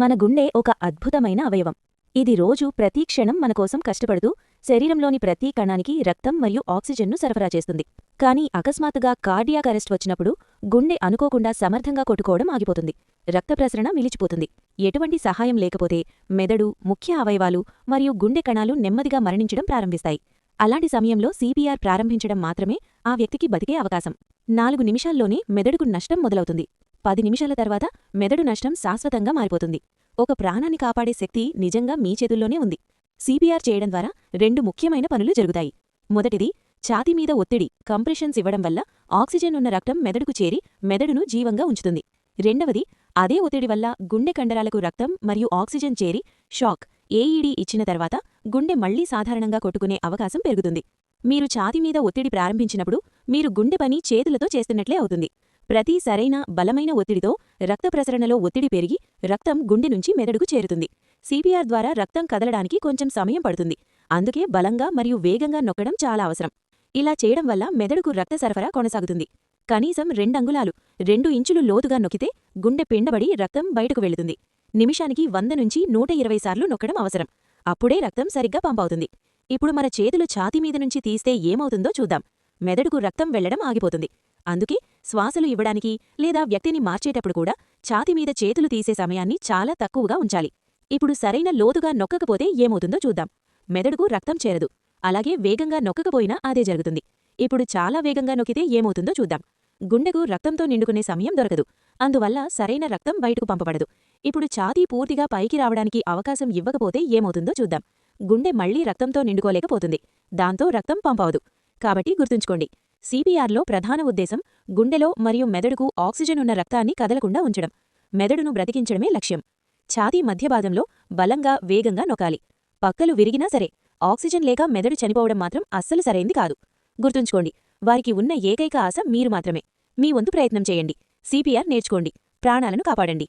మన గుండె ఒక అద్భుతమైన అవయవం. ఇది రోజు ప్రతి క్షణం మనకోసం కష్టపడుతూ శరీరంలోని ప్రతి కణానికి రక్తం మరియు ఆక్సిజన్ను సరఫరా చేస్తుంది. కానీ అకస్మాత్తుగా కార్డియాక్ అరెస్ట్ వచ్చినప్పుడు గుండె అనుకోకుండా సమర్థంగా కొట్టుకోవడం ఆగిపోతుంది. రక్త ప్రసరణ నిలిచిపోతుంది ఎటువంటి సహాయం లేకపోతే మెదడు ముఖ్య అవయవాలు మరియు గుండె కణాలు నెమ్మదిగా మరణించడం ప్రారంభిస్తాయి. అలాంటి సమయంలో సిపిఆర్ ప్రారంభించడం మాత్రమే ఆ వ్యక్తికి బతికే అవకాశం. నాలుగు నిమిషాల్లోనే మెదడుకు నష్టం మొదలవుతుంది. పది నిమిషాల తర్వాత మెదడు నష్టం శాశ్వతంగా మారిపోతుంది. ఒక ప్రాణాన్ని కాపాడే శక్తి నిజంగా మీ చేతుల్లోనే ఉంది. సిపిఆర్ చేయడం ద్వారా రెండు ముఖ్యమైన పనులు జరుగుతాయి. మొదటిది ఛాతీ మీద ఒత్తిడి కంప్రెషన్స్ ఇవ్వడం వల్ల ఆక్సిజన్ ఉన్న రక్తం మెదడుకు చేరి మెదడును జీవంగా ఉంచుతుంది. రెండవది అదే ఒత్తిడి వల్ల గుండె కండరాలకు రక్తం మరియు ఆక్సిజన్ చేరి షాక్ ఏఈడీ ఇచ్చిన తర్వాత గుండె మళ్ళీ సాధారణంగా కొట్టుకునే అవకాశం పెరుగుతుంది. మీరు ఛాతీ మీద ఒత్తిడి ప్రారంభించినప్పుడు మీరు గుండె పని చేతులతో చేస్తున్నట్లే అవుతుంది. ప్రతి సరైన బలమైన ఒత్తిడితో రక్త ప్రసరణలో ఒత్తిడి పెరిగి రక్తం గుండె నుంచి మెదడుకు చేరుతుంది. సిపిఆర్ ద్వారా రక్తం కదలడానికి కొంచెం సమయం పడుతుంది. అందుకే బలంగా మరియు వేగంగా నొక్కడం చాలా అవసరం. ఇలా చేయడం వల్ల మెదడుకు రక్త సరఫరా కొనసాగుతుంది. కనీసం రెండంగుళాలు రెండు ఇంచులు లోతుగా నొక్కితే గుండె పిండబడి రక్తం బయటకు వెళుతుంది. నిమిషానికి వంద నుంచి నూట ఇరవై సార్లు నొక్కడం అవసరం. అప్పుడే రక్తం సరిగ్గా పంపవుతుంది ఇప్పుడు మన చేతులు ఛాతీ మీద నుంచి తీస్తే ఏమవుతుందో చూద్దాం. మెదడుకు రక్తం వెళ్ళడం ఆగిపోతుంది. అందుకే శ్వాసలు ఇవ్వడానికి లేదా వ్యక్తిని మార్చేటప్పుడు కూడా ఛాతి మీద చేతులు తీసే సమయాన్ని చాలా తక్కువగా ఉంచాలి. ఇప్పుడు సరైన లోతుగా నొక్కకపోతే ఏమవుతుందో చూద్దాం. మెదడుకు రక్తం చేరదు. అలాగే వేగంగా నొక్కకపోయినా అదే జరుగుతుంది. ఇప్పుడు చాలా వేగంగా నొక్కితే ఏమవుతుందో చూద్దాం. గుండెకు రక్తంతో నిండుకునే సమయం దొరకదు. అందువల్ల సరైన రక్తం బయటకు పంపబడదు. ఇప్పుడు ఛాతీ పూర్తిగా పైకి రావడానికి అవకాశం ఇవ్వకపోతే ఏమవుతుందో చూద్దాం. గుండె మళ్ళీ రక్తంతో నిండుకోలేకపోతుంది. దాంతో రక్తం పంపవదు. కాబట్టి గుర్తుంచుకోండి. సిపిఆర్లో ప్రధాన ఉద్దేశం గుండెలో మరియు మెదడుకు ఆక్సిజన్ ఉన్న రక్తాన్ని కదలకుండా ఉంచడం మెదడును బ్రతికించడమే లక్ష్యం. ఛాతీ మధ్యభాగంలో బలంగా వేగంగా నొకాలి పక్కలు విరిగినా సరే ఆక్సిజన్ లేక మెదడు చనిపోవడం మాత్రం అస్సలు సరైంది కాదు. గుర్తుంచుకోండి వారికి ఉన్న ఏకైక ఆశ మీరు మాత్రమే. మీ వంతు ప్రయత్నం చేయండి. సిపిఆర్ నేర్చుకోండి. ప్రాణాలను కాపాడండి.